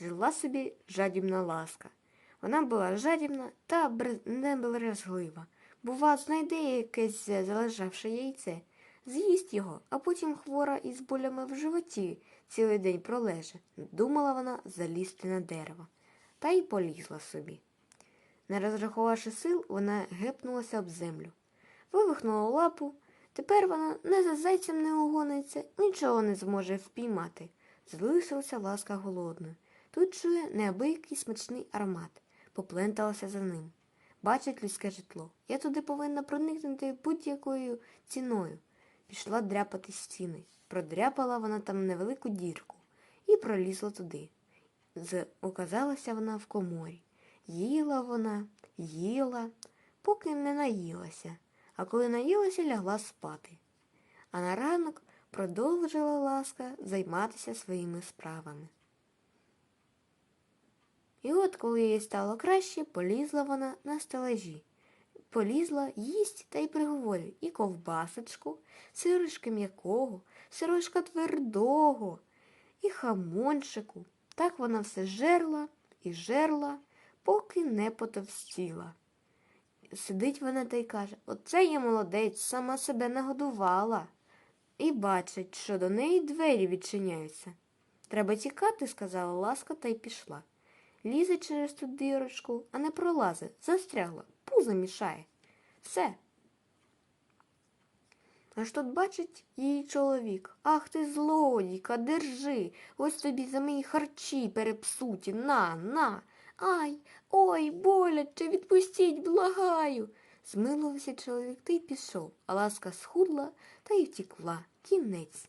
жила собі жадібна ласка. Вона була жадібна та небережлива. Бува, знайде якесь залежавше яйце, з'їсть його, а потім хвора із болями в животі цілий день пролеже. Думала вона залізти на дерево. Та й полізла собі. Не розрахувавши сил, вона гепнулася об землю. Вивихнула лапу. Тепер вона не за зайцем не угониться, нічого не зможе впіймати. Залишилася ласка голодною. Тут чує неабиякий смачний аромат, попленталася за ним. Бачить людське житло. Я туди повинна проникнути будь-якою ціною. Пішла дряпати стіни. Продряпала вона там невелику дірку і пролізла туди. З... Оказалася вона в коморі. Їла вона, їла, поки не наїлася, а коли наїлася, лягла спати. А на ранок продовжила ласка займатися своїми справами. І от, коли їй стало краще, полізла вона на стелажі. Полізла їсть та й приговорює і ковбасочку, сирочка м'якого, сирочка твердого, і хамончику. Так вона все жерла і жерла, поки не потовстіла. Сидить вона та й каже, оце я молодець, сама себе нагодувала. І бачить, що до неї двері відчиняються. Треба тікати, сказала ласка та й пішла. Лізе через ту дірочку, а не пролазить, застрягла, пузо мішає. Все. Аж тут бачить її чоловік. Ах ти злодійка, держи. Ось тобі за мої харчі перепсуті. На, на. Ай, ой, боляче, відпустіть, благаю. Змилувався чоловік та й пішов, а ласка схудла та й втікла. Кінець.